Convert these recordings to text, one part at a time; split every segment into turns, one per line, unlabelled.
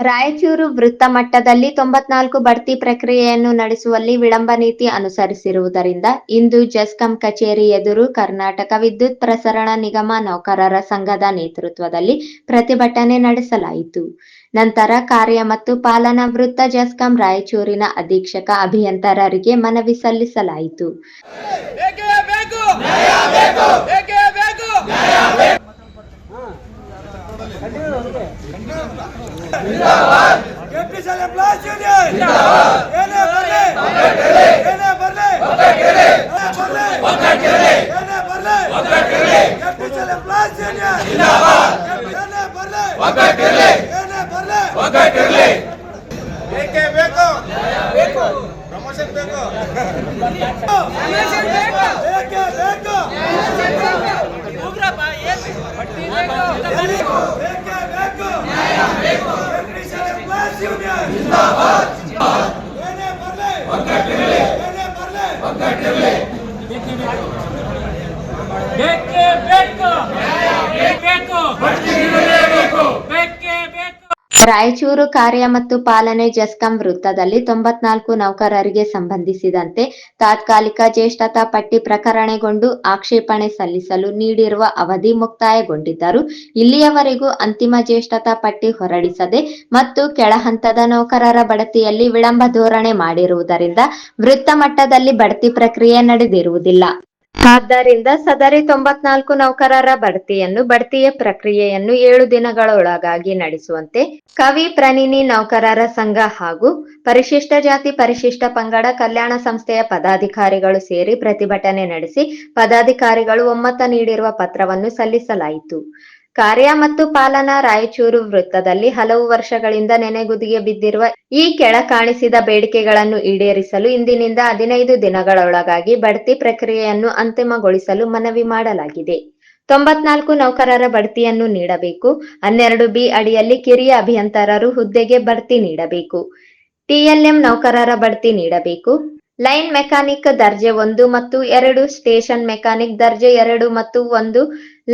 ರಾಯಚೂರು ವೃತ್ತ ಮಟ್ಟದಲ್ಲಿ ತೊಂಬತ್ನಾಲ್ಕು ಬಡ್ತಿ ಪ್ರಕ್ರಿಯೆಯನ್ನು ನಡೆಸುವಲ್ಲಿ ವಿಳಂಬ ನೀತಿ ಅನುಸರಿಸಿರುವುದರಿಂದ ಇಂದು ಜೆಸ್ಕಾಂ ಕಚೇರಿ ಎದುರು ಕರ್ನಾಟಕ ವಿದ್ಯುತ್ ಪ್ರಸರಣ ನಿಗಮ ನೌಕರರ ಸಂಘದ ನೇತೃತ್ವದಲ್ಲಿ ಪ್ರತಿಭಟನೆ ನಡೆಸಲಾಯಿತು. ನಂತರ ಕಾರ್ಯ ಮತ್ತು ಪಾಲನಾ ವೃತ್ತ ಜೆಸ್ಕಾಂ ರಾಯಚೂರಿನ ಅಧೀಕ್ಷಕ ಅಭಿಯಂತರರಿಗೆ ಮನವಿ ಸಲ್ಲಿಸಲಾಯಿತು
ಬೇಕೇ ಬೇಕು ಬೇಕೇ ಬೇಕು ಕೆಪಿಸಿಎಲ್ ಎಂಪ್ಲಾಯ್ಸ್ ಯೂನಿಯನ್ ಏನೇ ಬರ್ಲಿ ಏನೇ ಬರ್ಲಿ ಏನೇ ಬರ್ಲಿ ಕೆಪಿಸಿಎಲ್ ಎಂಪ್ಲಾಯ್ಸ್ ಯೂನಿಯನ್ ಏನೇ ಬರ್ಲಿ ಏನೇ ಬರ್ಲಿ ಬೇಕೇ ಬೇಕು ಬೇಕು ಪ್ರಮೋಷನ್ ಬೇಕು ಬೇಕೇ ಬೇಕು ಬೇಕೇ ಬೇಕು ಕೆಪಿಸಿಎಲ್ ಎಂಪ್ಲಾಯ್ಸ್ ಯೂನಿಯನ್ ಏನೇ ಬರ್ಲಿ ಏನೇ ಬರ್ಲಿ
ಬೇಕೇ ಬೇಕು ಬೇಕು ಬೇಕೇ
ರಾಯಚೂರು ಕಾರ್ಯ ಮತ್ತು ಪಾಲನೆ ಜೆಸ್ಕಾಂ ವೃತ್ತದಲ್ಲಿ ತೊಂಬತ್ನಾಲ್ಕು ನೌಕರರಿಗೆ ಸಂಬಂಧಿಸಿದಂತೆ ತಾತ್ಕಾಲಿಕ ಜ್ಯೇಷ್ಠತಾ ಪಟ್ಟಿ ಪ್ರಕರಣಗೊಂಡು ಆಕ್ಷೇಪಣೆ ಸಲ್ಲಿಸಲು ನೀಡಿರುವ ಅವಧಿ ಮುಕ್ತಾಯಗೊಂಡಿದ್ದರು ಇಲ್ಲಿಯವರೆಗೂ ಅಂತಿಮ ಜ್ಯೇಷ್ಠತಾ ಪಟ್ಟಿ ಹೊರಡಿಸದೆ ಮತ್ತು ಕೆಳಹಂತದ ನೌಕರರ ಬಡತಿಯಲ್ಲಿ ವಿಳಂಬ ಧೋರಣೆ ಮಾಡಿರುವುದರಿಂದ ವೃತ್ತ ಮಟ್ಟದಲ್ಲಿ ಬಡ್ತಿ ಪ್ರಕ್ರಿಯೆ ನಡೆದಿರುವುದಿಲ್ಲ. ಆದ್ದರಿಂದ ಸದರಿ ತೊಂಬತ್ನಾಲ್ಕು ನೌಕರರ ಬಡ್ತಿಯನ್ನು, ಬಡ್ತಿಯ ಪ್ರಕ್ರಿಯೆಯನ್ನು ಏಳು ದಿನಗಳೊಳಗಾಗಿ ನಡೆಸುವಂತೆ ಕವಿ ಪ್ರನಿನಿ ನೌಕರರ ಸಂಘ ಹಾಗೂ ಪರಿಶಿಷ್ಟ ಜಾತಿ ಪರಿಶಿಷ್ಟ ಪಂಗಡ ಕಲ್ಯಾಣ ಸಂಸ್ಥೆಯ ಪದಾಧಿಕಾರಿಗಳು ಸೇರಿ ಪ್ರತಿಭಟನೆ ನಡೆಸಿ ಪದಾಧಿಕಾರಿಗಳು ಒಮ್ಮತ ನೀಡಿರುವ ಪತ್ರವನ್ನು ಸಲ್ಲಿಸಲಾಯಿತು. ಕಾರ್ಯ ಮತ್ತು ಪಾಲನಾ ರಾಯಚೂರು ವೃತ್ತದಲ್ಲಿ ಹಲವು ವರ್ಷಗಳಿಂದ ನೆನೆಗುದಿಗೆ ಬಿದ್ದಿರುವ ಈ ಕೆಳ ಕಾಣಿಸಿದ ಬೇಡಿಕೆಗಳನ್ನು ಈಡೇರಿಸಲು ಇಂದಿನಿಂದ ಹದಿನೈದು ದಿನಗಳೊಳಗಾಗಿ ಬಡ್ತಿ ಪ್ರಕ್ರಿಯೆಯನ್ನು ಅಂತಿಮಗೊಳಿಸಲು ಮನವಿ ಮಾಡಲಾಗಿದೆ. ತೊಂಬತ್ನಾಲ್ಕು ನೌಕರರ ಬಡ್ತಿಯನ್ನು ನೀಡಬೇಕು. ಹನ್ನೆರಡು ಬಿ ಅಡಿಯಲ್ಲಿ ಕಿರಿಯ ಅಭಿಯಂತರರು ಹುದ್ದೆಗೆ ಬಡ್ತಿ ನೀಡಬೇಕು. ಟಿಎಲ್ಎಂ ನೌಕರರ ಬಡ್ತಿ ನೀಡಬೇಕು. ಲೈನ್ ಮೆಕ್ಯಾನಿಕ್ ದರ್ಜೆ ಒಂದು ಮತ್ತು ಎರಡು, ಸ್ಟೇಷನ್ ಮೆಕ್ಯಾನಿಕ್ ದರ್ಜೆ ಎರಡು ಮತ್ತು ಒಂದು.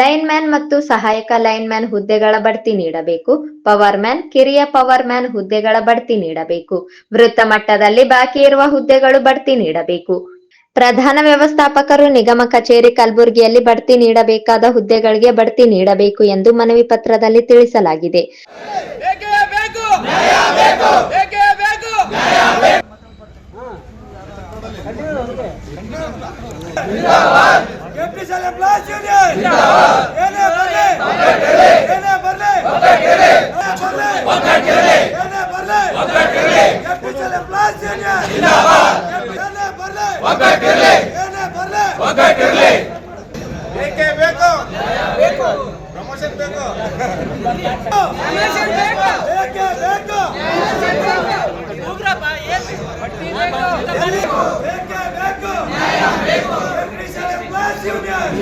ಲೈನ್ ಮ್ಯಾನ್ ಮತ್ತು ಸಹಾಯಕ ಲೈನ್ ಮ್ಯಾನ್ ಹುದ್ದೆಗಳ ಬಡ್ತಿ ನೀಡಬೇಕು. ಪವರ್ ಮ್ಯಾನ್, ಕಿರಿಯ ಪವರ್ ಮ್ಯಾನ್ ಹುದ್ದೆಗಳ ಬಡ್ತಿ ನೀಡಬೇಕು. ವೃತ್ತ ಮಟ್ಟದಲ್ಲಿ ಬಾಕಿ ಇರುವ ಹುದ್ದೆಗಳು ಬಡ್ತಿ ನೀಡಬೇಕು. ಪ್ರಧಾನ ವ್ಯವಸ್ಥಾಪಕರು ನಿಗಮ ಕಚೇರಿ ಕಲಬುರಗಿಯಲ್ಲಿ ಬಡ್ತಿ ನೀಡಬೇಕಾದ ಹುದ್ದೆಗಳಿಗೆ ಬಡ್ತಿ ನೀಡಬೇಕು ಎಂದು ಮನವಿ ಪತ್ರದಲ್ಲಿ ತಿಳಿಸಲಾಗಿದೆ
ಬೇಕೇ ಬೇಕು ಬೇಕೇ ಬೇಕು ಕೆಪಿಸಿಎಲ್ ಎಂಪ್ಲಾಯ್ಸ್ ಯೂನಿಯನ್ ಏನೇ ಬರ್ಲಿ ಏನೇ ಬರ್ಲಿ ಏನೇ ಬರ್ಲಿ ಕೆಪಿಸಿಎಲ್ ಎಂಪ್ಲಾಯ್ಸ್ ಯೂನಿಯನ್ ಏನೇ ಬರ್ಲಿ ಏನೇ ಬರ್ಲಿ ಬೇಕೇ ಬೇಕು ಬೇಕು ಪ್ರಮೋಷನ್ ಬೇಕು ಬೇಕೇ ಬೇಕು ಬೇಕೇ ಬೇಕು ಕೆಪಿಸಿಎಲ್ ಎಂಪ್ಲಾಯ್ಸ್ ಯೂನಿಯನ್ ಏನೇ ಬರ್ಲಿ ಏನೇ ಬರ್ಲಿ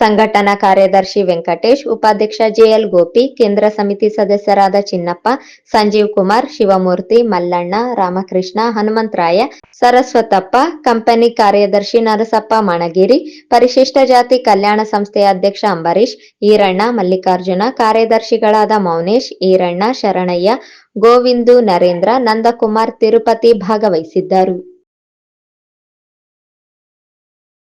ಸಂಘಟನಾ ಕಾರ್ಯದರ್ಶಿ ವೆಂಕಟೇಶ್, ಉಪಾಧ್ಯಕ್ಷ ಜೆಎಲ್ ಗೋಪಿ, ಕೇಂದ್ರ ಸಮಿತಿ ಸದಸ್ಯರಾದ ಚಿನ್ನಪ್ಪ, ಸಂಜೀವ್ ಕುಮಾರ್, ಶಿವಮೂರ್ತಿ, ಮಲ್ಲಣ್ಣ, ರಾಮಕೃಷ್ಣ, ಹನುಮಂತರಾಯ, ಸರಸ್ವತಪ್ಪ, ಕಂಪನಿ ಕಾರ್ಯದರ್ಶಿ ನರಸಪ್ಪ ಮಣಗಿರಿ, ಪರಿಶಿಷ್ಟ ಜಾತಿ ಕಲ್ಯಾಣ ಸಂಸ್ಥೆಯ ಅಧ್ಯಕ್ಷ ಅಂಬರೀಶ್ ಈರಣ್ಣ ಮಲ್ಲಿಕಾರ್ಜುನ, ಕಾರ್ಯದರ್ಶಿಗಳಾದ ಮೌನೇಶ್, ಈರಣ್ಣ ಶರಣಯ್ಯ, ಗೋವಿಂದು ನರೇಂದ್ರ, ನಂದಕುಮಾರ್ ತಿರುಪತಿ ಭಾಗವಹಿಸಿದ್ದರು.